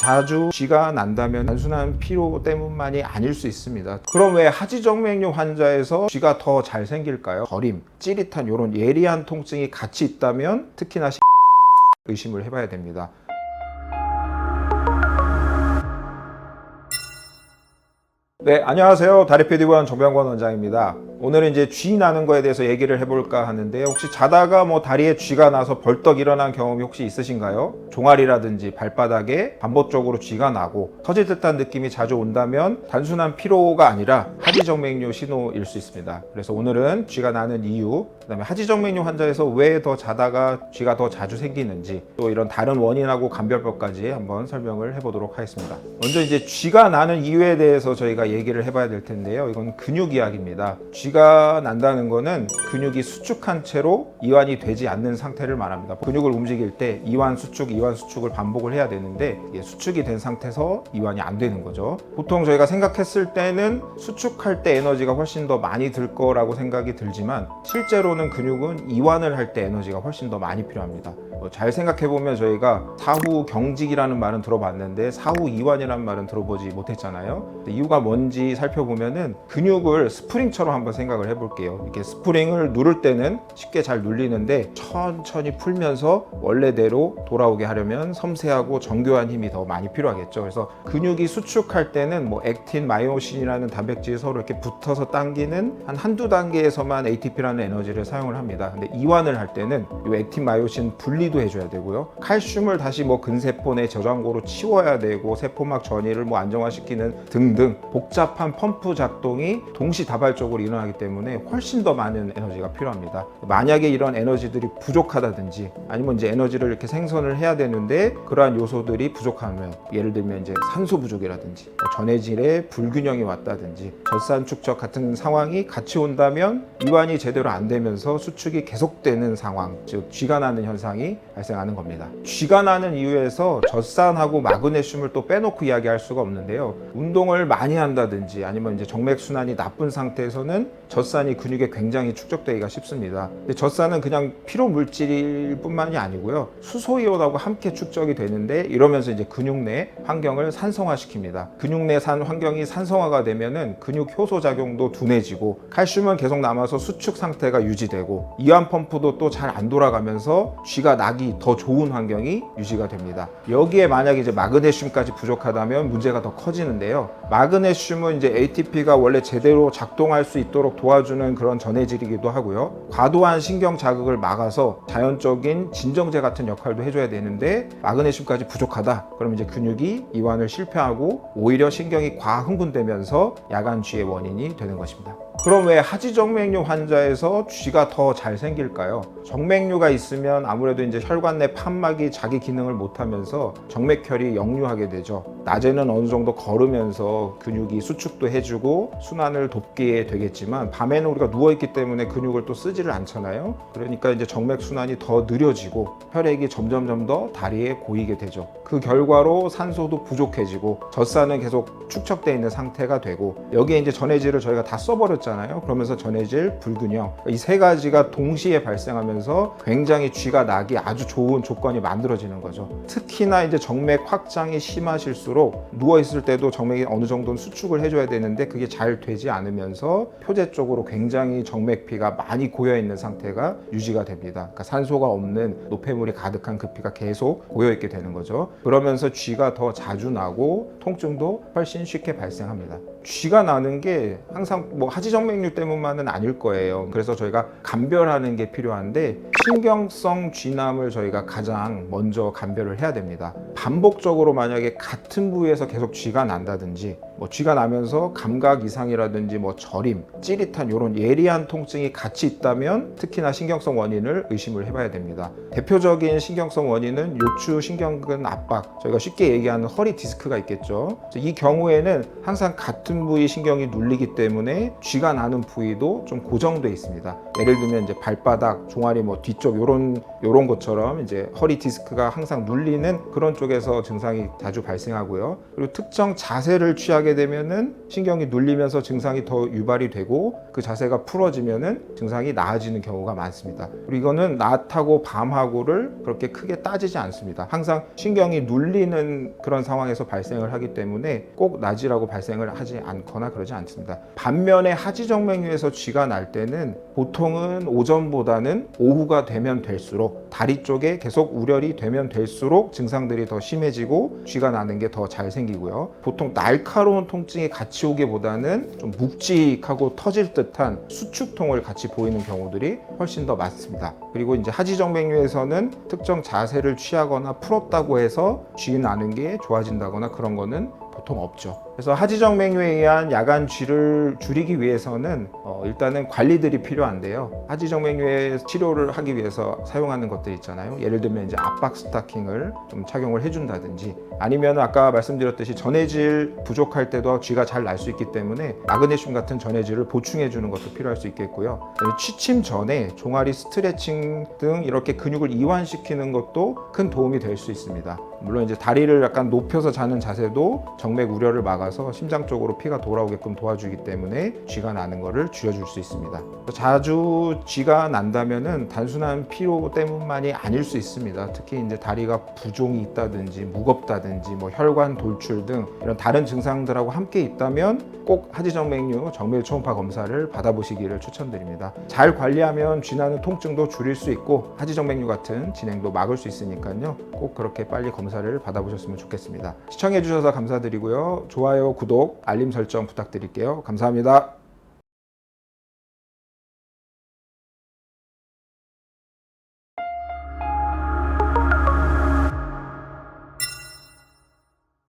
자주 쥐가 난다면 단순한 피로 때문만이 아닐 수 있습니다. 그럼 왜 하지정맥류 환자에서 쥐가 더 잘 생길까요? 저림, 찌릿한 이런 예리한 통증이 같이 있다면 특히나 의심을 해봐야 됩니다. 네, 안녕하세요. 다리피디원 정병권 원장입니다. 오늘은 이제 쥐 나는 거에 대해서 얘기를 해볼까 하는데 혹시 자다가 뭐 다리에 쥐가 나서 벌떡 일어난 경험이 혹시 있으신가요? 종아리라든지 발바닥에 반복적으로 쥐가 나고 터질 듯한 느낌이 자주 온다면 단순한 피로가 아니라 하지정맥류 신호일 수 있습니다. 그래서 오늘은 쥐가 나는 이유, 그다음에 하지정맥류 환자에서 왜 더 자다가 쥐가 더 자주 생기는지 또 이런 다른 원인하고 감별법까지 한번 설명을 해보도록 하겠습니다. 먼저 이제 쥐가 나는 이유에 대해서 저희가 얘기를 해봐야 될 텐데요. 이건 근육 이야기입니다. 쥐가 난다는 거는 근육이 수축한 채로 이완이 되지 않는 상태를 말합니다. 근육을 움직일 때 이완 수축, 이완 수축을 반복을 해야 되는데 수축이 된 상태에서 이완이 안 되는 거죠. 보통 저희가 생각했을 때는 수축할 때 에너지가 훨씬 더 많이 들 거라고 생각이 들지만 실제로는 근육은 이완을 할 때 에너지가 훨씬 더 많이 필요합니다. 뭐잘 생각해 보면 저희가 사후 경직이라는 말은 들어봤는데 사후 이완이라는 말은 들어보지 못했잖아요. 이유가 뭔지 살펴보면은 근육을 스프링처럼 한번 생각을 해볼게요. 이렇게 스프링을 누를 때는 쉽게 잘 눌리는데 천천히 풀면서 원래대로 돌아오게 하려면 섬세하고 정교한 힘이 더 많이 필요하겠죠. 그래서 근육이 수축할 때는 뭐 액틴, 마이오신이라는 단백질이 서로 이렇게 붙어서 당기는 한 한두 단계에서만 ATP라는 에너지를 사용을 합니다. 근데 이완을 할 때는 이 액틴, 마이오신 분리 도 해줘야 되고요. 칼슘을 다시 뭐 근세포 내 저장고로 치워야 되고 세포막 전이를 뭐 안정화시키는 등등 복잡한 펌프 작동이 동시다발적으로 일어나기 때문에 훨씬 더 많은 에너지가 필요합니다. 만약에 이런 에너지들이 부족하다든지 아니면 이제 에너지를 이렇게 생성을 해야 되는데 그러한 요소들이 부족하면 예를 들면 이제 산소 부족이라든지 뭐 전해질에 불균형이 왔다든지 젖산 축적 같은 상황이 같이 온다면 이완이 제대로 안 되면서 수축이 계속되는 상황 즉 쥐가 나는 현상이 발생하는 겁니다. 쥐가 나는 이유에서 젖산하고 마그네슘을 또 빼놓고 이야기할 수가 없는데요. 운동을 많이 한다든지 아니면 이제 정맥 순환이 나쁜 상태에서는 젖산이 근육에 굉장히 축적되기가 쉽습니다. 근데 젖산은 그냥 피로 물질일 뿐만이 아니고요. 수소 이온하고 함께 축적이 되는데 이러면서 이제 근육 내 환경을 산성화시킵니다. 근육 내 산 환경이 산성화가 되면은 근육 효소 작용도 둔해지고 칼슘은 계속 남아서 수축 상태가 유지되고 이완 펌프도 또 잘 안 돌아가면서 쥐가 나 기더 좋은 환경이 유지가 됩니다. 여기에 만약에 이제 마그네슘까지 부족하다면 문제가 더 커지는데요. 마그네슘은 이제 ATP가 원래 제대로 작동할 수 있도록 도와주는 그런 전해질이기도 하고요. 과도한 신경 자극을 막아서 자연적인 진정제 같은 역할도 해줘야 되는데 마그네슘까지 부족하다. 그럼 이제 근육이 이완을 실패하고 오히려 신경이 과흥분되면서 야간 쥐의 원인이 되는 것입니다. 그럼 왜 하지정맥류 환자에서 쥐가 더 잘 생길까요? 정맥류가 있으면 아무래도 이제 혈관 내 판막이 자기 기능을 못하면서 정맥혈이 역류하게 되죠. 낮에는 어느 정도 걸으면서 근육이 수축도 해주고 순환을 돕게 되겠지만 밤에는 우리가 누워 있기 때문에 근육을 또 쓰지를 않잖아요. 그러니까 이제 정맥 순환이 더 느려지고 혈액이 점점점 더 다리에 고이게 되죠. 그 결과로 산소도 부족해지고 젖산은 계속 축적돼 있는 상태가 되고 여기에 이제 전해질을 저희가 다 써버렸잖아요. 그러면서 전해질 불균형 이 세 가지가 동시에 발생하면서 굉장히 쥐가 나기 아주 좋은 조건이 만들어지는 거죠. 특히나 이제 정맥 확장이 심하실수록 누워 있을 때도 정맥이 어느 정도는 수축을 해줘야 되는데 그게 잘 되지 않으면서 표제 쪽으로 굉장히 정맥피가 많이 고여 있는 상태가 유지가 됩니다. 그러니까 산소가 없는 노폐물이 가득한 그 피가 계속 고여 있게 되는 거죠. 그러면서 쥐가 더 자주 나고 통증도 훨씬 쉽게 발생합니다. 쥐가 나는 게 항상 뭐 하지정 맥류 때문만은 아닐 거예요. 그래서 저희가 감별하는 게 필요한데 신경성 쥐남을 저희가 가장 먼저 감별을 해야 됩니다. 반복적으로 만약에 같은 부위에서 계속 쥐가 난다든지 뭐 쥐가 나면서 감각 이상이라든지 뭐 저림, 찌릿한 이런 예리한 통증이 같이 있다면 특히나 신경성 원인을 의심을 해봐야 됩니다. 대표적인 신경성 원인은 요추 신경근 압박, 저희가 쉽게 얘기하는 허리 디스크가 있겠죠. 이 경우에는 항상 같은 부위 신경이 눌리기 때문에 쥐가 나는 부위도 좀 고정돼 있습니다. 예를 들면 이제 발바닥, 종아리 뭐 뒤쪽 요런 요런 것처럼 이제 허리 디스크가 항상 눌리는 그런 쪽에서 증상이 자주 발생하고요. 그리고 특정 자세를 취하게 하게 되면은 신경이 눌리면서 증상이 더 유발이 되고 그 자세가 풀어지면은 증상이 나아지는 경우가 많습니다. 그리고 이거는 낮하고 밤하고를 그렇게 크게 따지지 않습니다. 항상 신경이 눌리는 그런 상황에서 발생을 하기 때문에 꼭 낮이라고 발생을 하지 않거나 그러지 않습니다. 반면에 하지정맥류에서 쥐가 날 때는 보통은 오전보다는 오후가 되면 될수록 다리 쪽에 계속 우려이 되면 될수록 증상들이 더 심해지고 쥐가 나는 게 더 잘 생기고요. 보통 날카로운 통증이 같이 오기보다는 좀 묵직하고 터질 듯한 수축통을 같이 보이는 경우들이 훨씬 더 많습니다. 그리고 이제 하지정맥류에서는 특정 자세를 취하거나 풀었다고 해서 쥐 나는 게 좋아진다거나 그런 거는 보통 없죠. 그래서 하지정맥류에 의한 야간 쥐를 줄이기 위해서는 어, 일단은 관리들이 필요한데요. 하지정맥류의 치료를 하기 위해서 사용하는 것들 있잖아요. 예를 들면 이제 압박 스타킹을 좀 착용을 해준다든지 아니면 아까 말씀드렸듯이 전해질 부족할 때도 쥐가 잘 날 수 있기 때문에 마그네슘 같은 전해질을 보충해 주는 것도 필요할 수 있겠고요. 취침 전에 종아리 스트레칭 등 이렇게 근육을 이완시키는 것도 큰 도움이 될 수 있습니다. 물론 이제 다리를 약간 높여서 자는 자세도 정맥 우려를 막아서 심장 쪽으로 피가 돌아오게끔 도와주기 때문에 쥐가 나는 것을 줄여줄 수 있습니다. 자주 쥐가 난다면은 단순한 피로 때문만이 아닐 수 있습니다. 특히 이제 다리가 부종이 있다든지 무겁다든지 뭐 혈관 돌출 등 이런 다른 증상들하고 함께 있다면 꼭 하지정맥류 정밀 초음파 검사를 받아보시기를 추천드립니다. 잘 관리하면 쥐 나는 통증도 줄일 수 있고 하지정맥류 같은 진행도 막을 수 있으니까요. 꼭 그렇게 빨리 검 사를 받아보셨으면 좋겠습니다. 시청해주셔서 감사드리고요. 좋아요, 구독, 알림 설정 부탁드릴게요. 감사합니다.